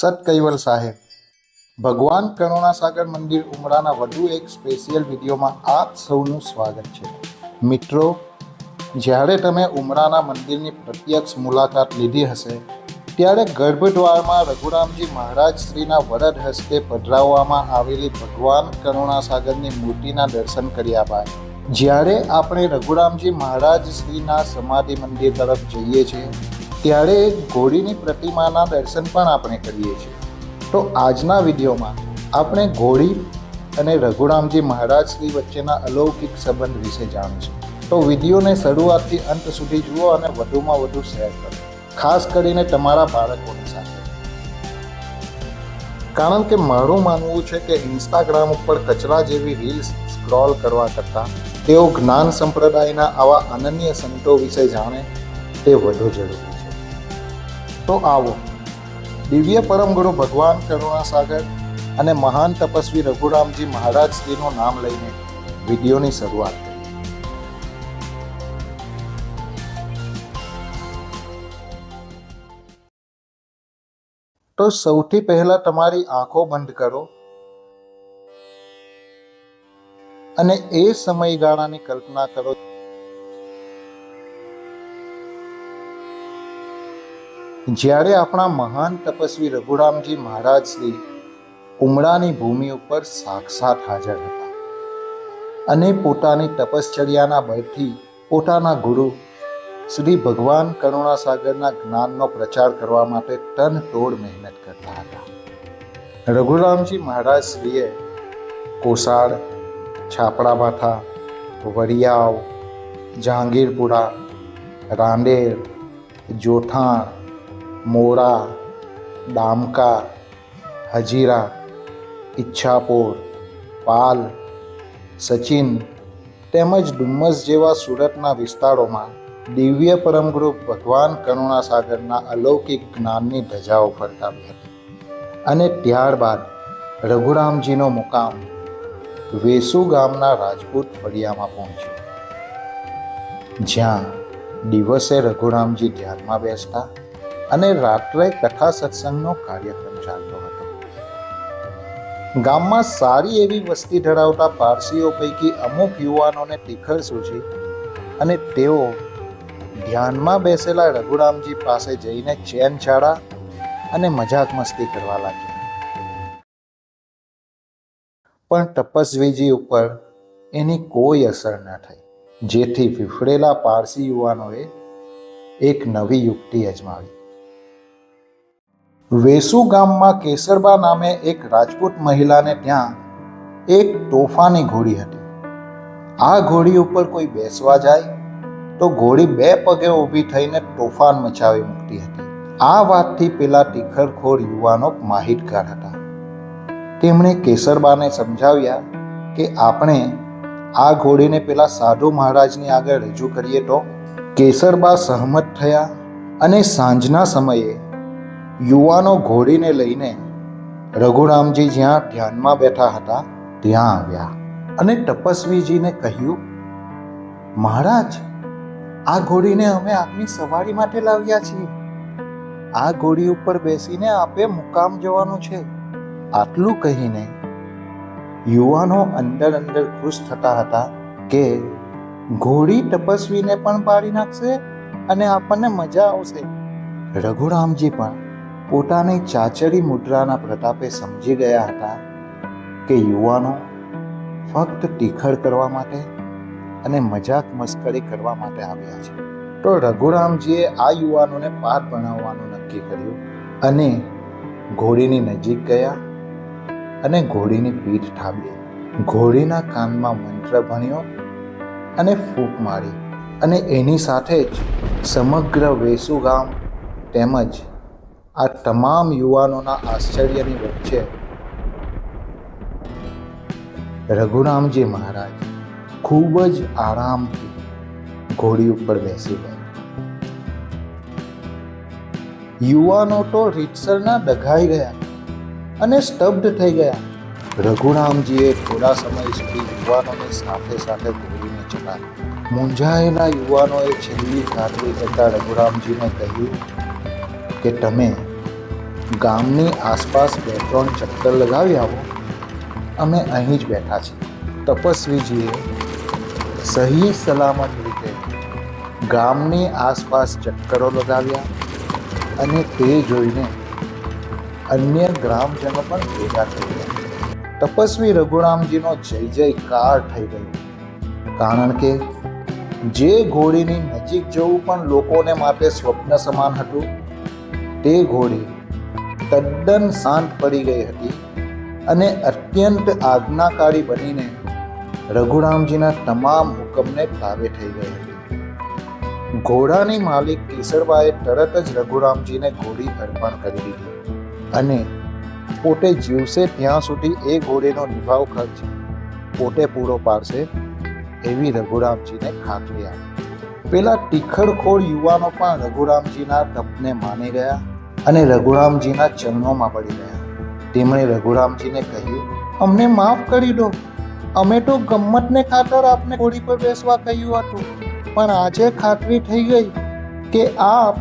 સત કૈવલ સાહેબ. ભગવાન કરુણાસાગર મંદિર ઉમરાના વધુ એક સ્પેશિયલ વિડીયોમાં આપ સૌનું સ્વાગત છે. મિત્રો, જ્યારે તમે ઉમરાના મંદિરની પ્રત્યક્ષ મુલાકાત લીધી હશે, ત્યારે ગર્ભદ્વારમાં રઘુરામજી મહારાજ શ્રીના વરદ હસ્તે પધરાવવામાં આવેલી ભગવાન કરુણાસાગરની મૂર્તિના દર્શન કર્યા બાદ, જ્યારે આપણે રઘુરામજી મહારાજ શ્રીના સમાધિ મંદિર તરફ જઈએ છીએ ત્યારે ઘોડીની પ્રતિમાના દર્શન પણ આપણે કરીએ છીએ. તો આજના વિડીયોમાં આપણે ઘોડી અને રઘુરામજી મહારાજ વચ્ચેના અલૌકિક સંબંધ વિશે જાણીશું. તો વિડીયોને શરૂઆતથી અંત સુધી જુઓ અને વધુમાં વધુ શેર કરો. ખાસ કરીને તમારા બાળકોની સાથે. કારણ કે મારું માનવું છે કે ઇન્સ્ટાગ્રામ ઉપર કચરા જેવી રીલ્સ સ્ક્રોલ કરવા કરતાં તેઓ જ્ઞાન સંપ્રદાયના આવા અનન્ય સંતો વિશે જાણે તે વધુ જરૂરી. તો આવો. દિવ્ય પરમ ગુરુ ભગવાન કરુણાસાગર અને મહાન તપસ્વી રઘુરામજી મહારાજ નામ લઈને વિડીયોની શરૂઆત તો સૌથી પહેલા તમારી આંખો બંધ કરો અને એ સમયગાળાની કલ્પના કરો જ્યારે આપણા મહાન તપસ્વી રઘુરામજી મહારાજ શ્રી ઉમળાની ભૂમિ ઉપર સાક્ષાત હાજર હતા અને પોતાની તપશ્ચર્યાના બળથી પોતાના ગુરુ શ્રી ભગવાન કરુણાસાગરના જ્ઞાનનો પ્રચાર કરવા માટે તન તોડ મહેનત કરતા હતા. રઘુરામજી મહારાજ શ્રીએ કોસાડ છાપડાભાઠા, વરિયાવ જહાંગીરપુરા રાંદેર, જોઠાણ મોરા ડામકા હજીરા, ઈચ્છાપોર, પાલ, સચિન તેમજ ડુમ્મસ જેવા સુરતના વિસ્તારોમાં દિવ્ય પરમગુરુ ભગવાન કરુણાસાગરના અલૌકિક જ્ઞાનની ધજાઓ ફરકાવી હતી. અને ત્યારબાદ રઘુરામજીનો મુકામ વેસુ ગામના રાજપૂત ફળિયામાં પહોંચ્યો. જ્યાં દિવસે રઘુરામજી ધ્યાનમાં બેસતા અને રાત્રે કથા સત્સંગનો કાર્યક્રમ ચાલતો હતો. ગામમાં સારી એવી વસ્તી ધરાવતા પારસીઓ પૈકી અમુક યુવાનોને તિખર સૂચી અને તેઓ ધ્યાનમાં બેસેલા રઘુરામજી પાસે જઈને ચેન છાડા અને મજાક મસ્તી કરવા લાગ્યા. પણ તપસ્વીજી ઉપર એની કોઈ અસર ન થઈ. જેથી ફીફડેલા પારસી યુવાનોએ એક નવી યુક્તિ અજમાવી. વેસુ ગામમાં કેસરબા નામે એક રાજપૂત મહિલાને ત્યાં એક તોફાની ઘોડી હતી. આ ઘોડી ઉપર કોઈ બેસવા જાય તો ઘોડી બે પગે ઊભી થઈને તોફાન મચાવી મૂકતી હતી. આ વાતથી પેલા તીખરખોર યુવાનો માહિતગાર હતા. તેમણે કેસરબાને સમજાવ્યા કે આપણે આ ઘોડીને પેલા સાધુ મહારાજની આગળ રજૂ કરીએ તો કેસરબા સહમત થયા અને સાંજના સમયે યુવાનો ઘોડીને લઈને રઘુરામજી જ્યાં ધ્યાનમાં બેઠા હતા, ત્યાં આવ્યા. અને તપસ્વીજીને કહ્યું, મહારાજ, આ ઘોડીને અમે આપની સવારી માટે લાવ્યા છીએ. આ ઘોડી ઉપર બેસીને આપે મુકામ જવાનું છે. આટલું કહીને યુવાનો અંદર અંદર ખુશ થતા હતા કે ઘોડી તપસ્વીને પણ પાડી નાખશે અને આપણને મજા આવશે. રઘુરામજી પણ પોતાની ચાચડી મુદ્રાના પ્રતાપે સમજી ગયા હતા કે યુવાનો ફક્ત ટીખળ કરવા માટે અને મજાક મસ્કરી કરવા માટે આવ્યા છે. તો રઘુરામજીએ આ યુવાનોને પાર ભણાવવાનું નક્કી કર્યું અને ઘોડીની નજીક ગયા અને ઘોડીની પીઠ ઠાબી. ઘોડીના કાનમાં મંત્ર ભણ્યો અને ફૂંક મારી અને એની સાથે જ સમગ્ર વેસુ ગામ તેમજ આ તમામ યુવાનોના આશ્ચર્યની વચ્ચે રઘુરામજી મહારાજ ખૂબ જ આરામથી ઘોડી ઉપર બેસી ગયા. યુવાનો તો રીતસરના ડઘાઈ ગયા અને સ્તબ્ધ થઈ ગયા. રઘુરામજીએ થોડા સમય સુધી યુવાનોની સાથે સાથે ઘોડીને ચલાવી મૂંઝાયેલા યુવાનોએ છેલ્લી ખાતરી કરતા રઘુરામજીને કહ્યું કે તમે ગામની આસપાસ બે ત્રણ ચક્કર લગાવી આવો. અમે અહીં જ બેઠા છીએ. તપસ્વીજીએ સહી સલામત રીતે ગામની આસપાસ ચક્કરો લગાવ્યા અને તે જોઈને અન્ય ગ્રામજનો પણ ભેગા થઈ ગયા. તપસ્વી રઘુરામજીનો જય જયકાર થઈ ગયો. કારણ કે જે ઘોડીની નજીક જવું પણ લોકોને માટે સ્વપ્ન સમાન હતું તે ઘોડી તદ્દન શાંત પડી ગઈ હતી અને અત્યંત આજ્ઞાકારી બનીને રઘુરામજીના તમામ હુકમને તાવે થઈ ગઈ હતી. ઘોડાની માલિક કેસરબાએ તરત જ રઘુરામજીને ઘોડી અર્પણ કરી દીધી અને પોતે જીવશે ત્યાં સુધી એ ઘોડીનો નિભાવ ખર્ચ પોતે પૂરો પાડશે એવી રઘુરામજીને ખાતરી આપી. પેલા તીખડખોળ યુવાનો પણ રઘુરામજીના તપને માની ગયા અને રઘુરામજીના ચરણોમાં પડી ગયા. તેમણે રઘુરામજીને કહ્યું, અમને માફ કરી દો. અમે તો ગમ્મતને ખાતર આપને ઘોડી પર બેસવા કહ્યું હતું. પણ આજે ખાતરી થઈ ગઈ કે આપ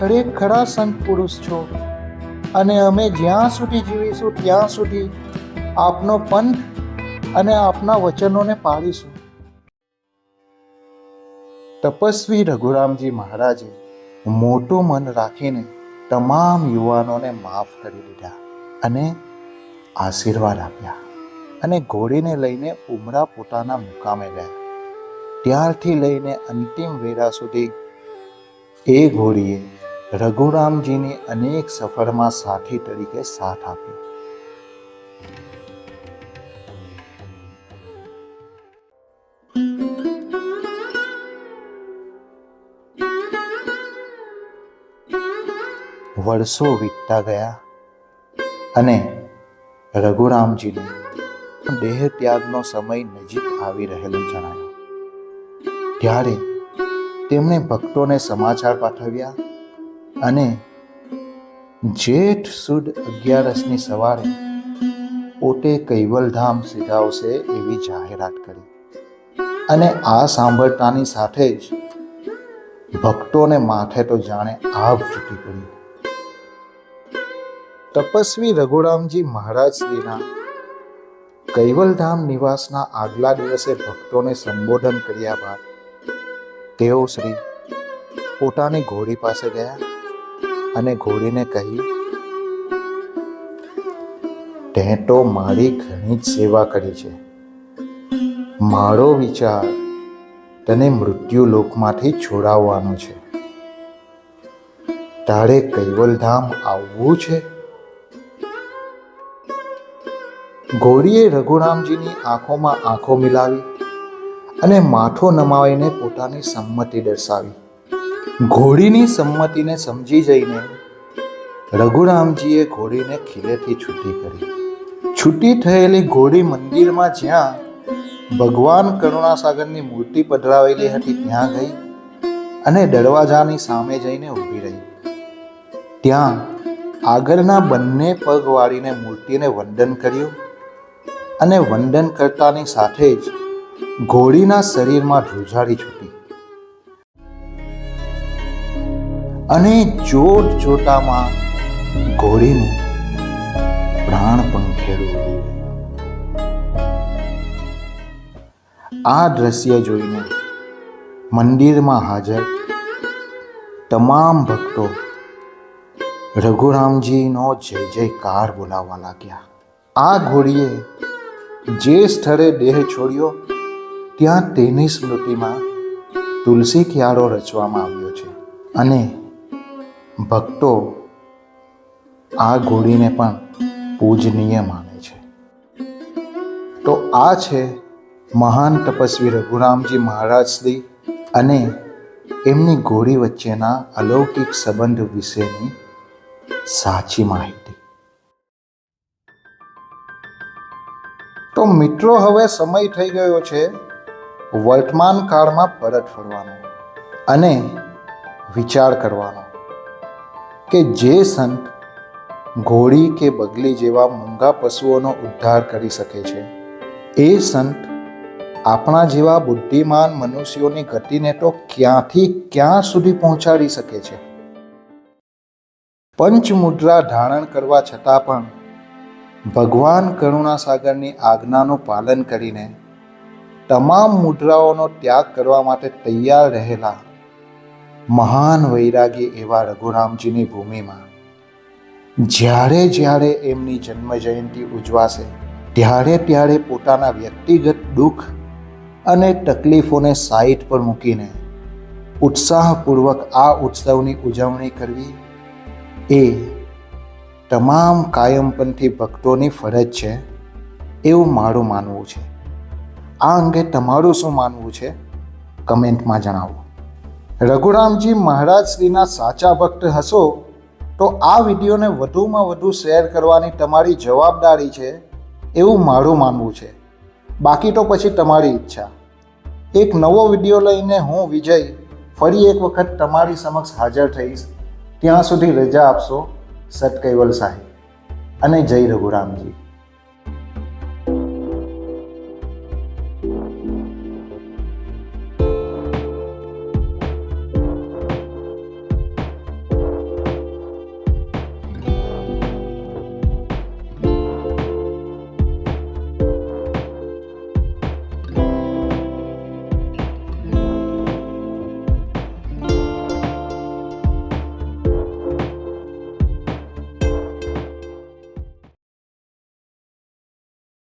ખરેખરા સંત પુરુષ છો. અને અમે જ્યાં સુધી જીવીશું, ત્યાં સુધી આપનો પંથ અને આપના વચનોને પાળીશું. તપસ્વી રઘુરામજી મહારાજે મોટું મન રાખીને તમામ યુવાનોને માફ કરી દીધા અને આશીર્વાદ આપ્યા અને ઘોડીને લઈને ઉમરા પોતાના મુકામે ગયા. ત્યારથી લઈને અંતિમ વેળા સુધી એ ઘોડીએ રઘુરામજીની અનેક સફરમાં સાથી તરીકે સાથ આપ્યો. વર્ષો વીતતા ગયા અને રઘુરામજીને દેહ ત્યાગનો સમય નજીક આવી રહેલો જણાયો. ત્યારે તેમણે ભક્તોને સમાચાર પાઠવ્યા અને જેઠ સુદ અગિયારસની સવારે પોતે કૈવલધામ સિધાવશે એવી જાહેરાત કરી. અને આ સાંભળતાની સાથે જ ભક્તોને માથે તો જાણે આગ છૂટી પડી. તપસ્વી રઘુરામજી મહારાજજીના કૈવલધામ નિવાસના આગલા દિવસે ભક્તોને સંબોધન કર્યા બાદ તેઓ શ્રી પોતાની ઘોડી પાસે ગયા અને ઘોડીને કહ્યું તે તો મારી ઘણી જ સેવા કરી છે. મારો વિચાર તને મૃત્યુ લોકમાંથી છોડાવવાનો છે. તારે કૈવલધામ આવવું છે? ઘોડીએ રઘુરામજીની આંખોમાં આંખો મિલાવી અને માથો નમાવીને પોતાની સંમતિ દર્શાવી. ઘોડીની સંમતિને સમજી જઈને રઘુરામજીએ ઘોડીને ખીલેથી છૂટી કરી. છૂટી થયેલી ઘોડી મંદિરમાં જ્યાં ભગવાન કરુણાસાગરની મૂર્તિ પધરાવેલી હતી ત્યાં ગઈ અને દરવાજાની સામે જઈને ઊભી રહી. ત્યાં આગળના બંને પગ વાળીને મૂર્તિને વંદન કર્યું. અને વંદન કરતાની સાથે જ ઘોડીના શરીરમાં ધ્રુજાડી છૂટી. અને જોત જોતામાં ઘોડીનું પ્રાણ પંખેડું ઉડી આ દ્રશ્ય જોઈને મંદિરમાં હાજર તમામ ભક્તો રઘુરામજીનો જય જયકાર બોલાવવા લાગ્યા. આ ઘોડીએ જે સ્થળે દેહ છોડ્યો, ત્યાં તેની સ્મૃતિમાં તુલસી ક્યારો રચવામાં આવ્યો છે. અને ભક્તો આ ઘોડીને પણ પૂજનીય માને છે. તો આ છે મહાન તપસ્વી રઘુરામજી મહારાજ અને એમની ઘોડી વચ્ચેના અલૌકિક સંબંધ વિશેની સાચી માહિતી. તો મિત્રો, હવે સમય થઈ ગયો છે વર્તમાન કાળમાં પરત ફરવાનો અને વિચાર કરવાનો કે જે સંત ઘોડી કે બગલી જેવા મૂંગા પશુઓનો ઉદ્ધાર કરી શકે છે. એ સંત આપણા જેવા બુદ્ધિમાન મનુષ્યોની ગતિને તો ક્યાંથી ક્યાં સુધી પહોંચાડી શકે છે? પંચમુદ્રા ધારણ કરવા છતાં પણ ભગવાન કરુણાસાગરની આજ્ઞાનું પાલન કરીને તમામ મુદ્રાઓનો ત્યાગ કરવા માટે તૈયાર રહેલા મહાન વૈરાગી એવા રઘુરામજીની ભૂમિમાં, જ્યારે જ્યારે એમની જન્મ જયંતિ ઉજવાશે, ત્યારે ત્યારે પોતાના વ્યક્તિગત દુઃખ અને તકલીફોને સાઈટ પર મૂકીને ઉત્સાહપૂર્વક આ ઉત્સવની ઉજવણી કરવી એ તમામ કાયમપંથી ભક્તોની ફરજ છે એવું મારું માનવું છે. આ અંગે તમારું શું માનવું છે? કમેન્ટમાં જણાવો. રઘુરામજી મહારાજશ્રીના સાચા ભક્ત હશો તો આ વિડીયોને વધુમાં વધુ શેર કરવાની તમારી જવાબદારી છે એવું મારું માનવું છે. બાકી તો પછી તમારી ઈચ્છા. એક નવો વીડિયો લઈને હું વિજય ફરી એક વખત તમારી સમક્ષ હાજર થઈશ. ત્યાં સુધી રજા આપશો. સત કૈવલ સાહેબ અને જય રઘુરામજી.